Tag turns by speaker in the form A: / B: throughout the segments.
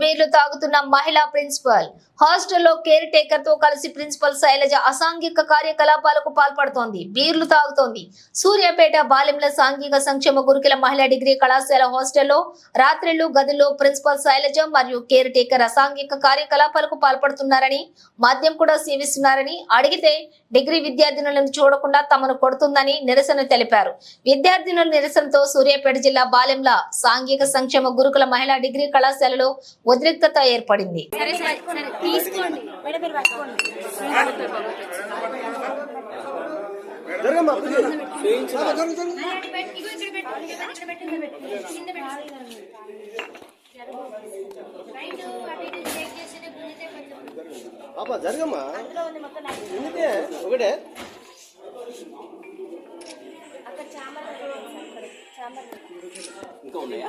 A: బీర్లు తాగుతున్న మహిళా ప్రిన్సిపల్. హాస్టల్లో కేర్ టేకర్తో కలిసి ప్రిన్సిపల్ శైలజ అసాంఘిక కార్యకలాపాలకు పాల్పడుతోంది. బీర్లు తాగుతోంది. సూర్యాపేట బాలెంల సాంఘిక సంక్షేమ గురుకుల మహిళా డిగ్రీ కళాశాల హాస్టల్లో రాత్రిళ్ళు గదుల్లో ప్రిన్సిపల్ శైలజ మరియు కేర్ టేకర్ అసాంఘిక కార్యకలాపాలకు పాల్పడుతున్నారని మద్యం కూడా సేవిస్తున్నారని అడిగితే డిగ్రీ విద్యార్థినులను చూడకుండా తమను కొడుతుందని నిరసన తెలిపారు. విద్యార్థినుల నిరసనతో సూర్యాపేట జిల్లా బాలెంల సాంఘిక సంక్షేమ గురుకుల మహిళా డిగ్రీ కళాశాలలో ఉద్రిక్తత ఏర్పడింది.
B: జరగమ్మా ఎందుకే? ఒకటే. ఇంకా ఉన్నాయా?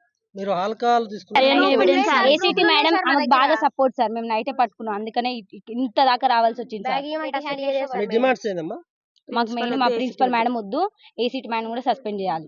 B: మీరు alcohol
C: A C T madam బాగా సపోర్ట్ సార్. మేము నైటే పట్టుకున్నాం. అందుకనే ఇంత దాకా రావాల్సి వచ్చింది సార్.
B: మీ డిమాండ్స్ ఏందమ్మా?
C: మాకు మెయిన్ మా ప్రిన్సిపల్ మేడం వద్దు. ఏసీటీ మేడం కూడా సస్పెండ్ చేయాలి.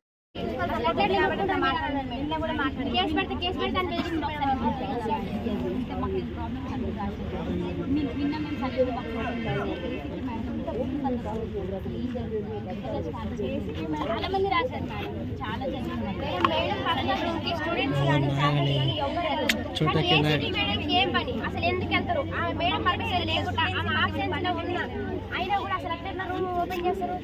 D: కేసు పెడితే కేసు పెడితే అని
C: చాలా మంది రాశారు మేడం చాలా
D: స్టూడెంట్స్ కానీ ఫ్యాకల్టీ కానీ ఎవరు మేడంకి ఏం పని అసలు ఎందుకు వెళ్తారు ఆమె మేడం పర్మిషన్ లేకుండా ఆమె ఆబ్సెన్స్లో ఉన్నా అయినా కూడా అసలు రూమ్ ఓపెన్ చేస్తారు.